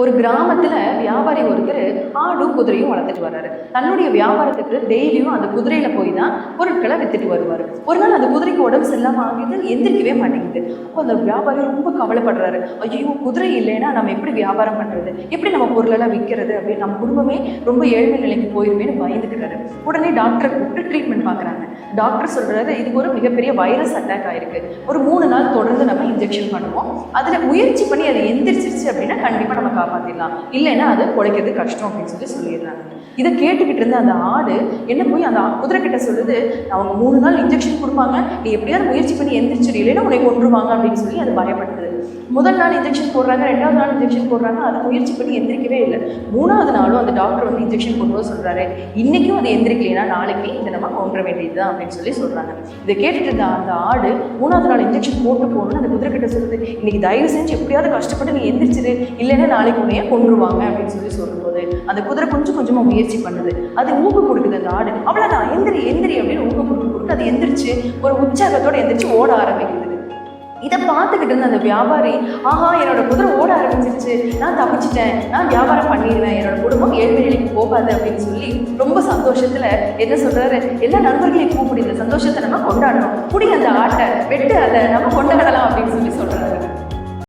ஒரு கிராமத்துல வியாபாரி ஒருத்தர் ஆடும் குதிரையும் வளர்த்துட்டு வர்றாரு. தன்னுடைய வியாபாரத்துக்கு டெய்லியும் அந்த குதிரையில போய் தான் பொருட்களை வித்துட்டு வருவார். ஒரு நாள் அந்த குதிரைக்கு உடம்பு செல்லாம ஆகிட்டு எந்திரிக்கவே மாட்டேங்குது. அப்போ அந்த வியாபாரி ரொம்ப கவலைப்படுறாரு. ஐயோ குதிரை இல்லைன்னா நம்ம எப்படி வியாபாரம் பண்றது? எப்படி நம்ம பொருளெல்லாம் விற்கிறது அப்படின்னு நம்ம குடும்பமே ரொம்ப ஏழ்மை நிலைக்கு போயிருமேனு பயந்துக்கிறாரு. உடனே டாக்டரை கூப்பிட்டு ட்ரீட்மெண்ட் பார்க்குறாங்க டாக்டர் சொல்றாரு இதுக்கு ஒரு மிகப்பெரிய வைரஸ் அட்டாக் ஆயிருக்கு. ஒரு மூணு நாள் தொடர்ந்து நம்ம இன்ஜெக்ஷன் பண்ணுவோம். அதுல முயற்சி பண்ணி அதை எந்திரிச்சிருச்சு அப்படின்னா காப்பாற்றிடலாம் இல்லைன்னா அது குலைக்கிறது கஷ்டம் அப்படின்னு சொல்லி சொல்லிடுறாங்க. இதை கேட்டுக்கிட்டு இருந்த அந்த ஆடு என்ன போய் அந்த குதிரை கிட்ட சொல்லுது அவங்க மூணு நாள் இன்ஜெக்ஷன் கொடுப்பாங்க. நீ எப்படியாவது முயற்சி பண்ணி எந்திரிச்சிடு இல்லைன்னா உன்னை கொண்டுருவாங்க அப்படின்னு சொல்லி அது பயப்படுது. முதல் நாள் இன்ஜெக்ஷன் போடுறாங்க ரெண்டாவது நாள் இன்ஜெக்ஷன் போடுறாங்க. அது முயற்சி பண்ணி எந்திரிக்கவே இல்லை. மூணாவது நாளும் அந்த டாக்டர் வந்து இன்ஜெக்ஷன் போடும்போது சொல்றாரு. இன்னைக்கும் அது எந்திரிக்கலைன்னா நாளைக்கு இதை நம்ம கொன்ற வேண்டியதுதான் அப்படின்னு சொல்லி சொல்றாங்க. இதை கேட்டுட்டு இருந்த அந்த ஆடு மூணாவது நாள் இன்ஜெக்ஷன் போட்டு போகணும்னு அந்த குதிரை கிட்ட சொல்லுது. இன்னைக்கு தயவு செஞ்சு எப்படியாவது கஷ்டப்பட்டு நீ எந்திரிச்சிரு. இல்லைன்னா நாளைக்கு உன்னைய கொன்றுவாங்க அப்படின்னு சொல்லி சொல்லும்போது அந்த குதிரை கொஞ்சம் கொஞ்சமாக முயற்சி பண்ணுது. அது ஊக்கு கொடுக்குது அந்த ஆடு. அவ்வளோதான் எந்திரி எந்திரி அப்படின்னு ஊக்கு கொடுத்து கொடுத்து அது எந்திரிச்சு ஒரு உற்சாகத்தோட எந்திரிச்சு ஓட ஆரம்பிக்குது. இதை பார்த்துக்கிட்டு இருந்த அந்த வியாபாரி ஆஹா என்னோட குதிரை ஓட ஆரம்பிச்சிருச்சு. நான் தப்பிச்சிட்டேன். நான் வியாபாரம் பண்ணிடுவேன். என்னோட குடும்பம் ஏழ்மை நிலைக்கு போகாது அப்படின்னு சொல்லி ரொம்ப சந்தோஷத்துல என்ன சொல்றாரு? எல்லா நண்பர்களையும் கூப்பிடுங்க சந்தோஷத்தை நம்ம கொண்டாடணும். புடி அந்த ஆட்டை. வெட்டு அதை. நம்ம கொண்டாட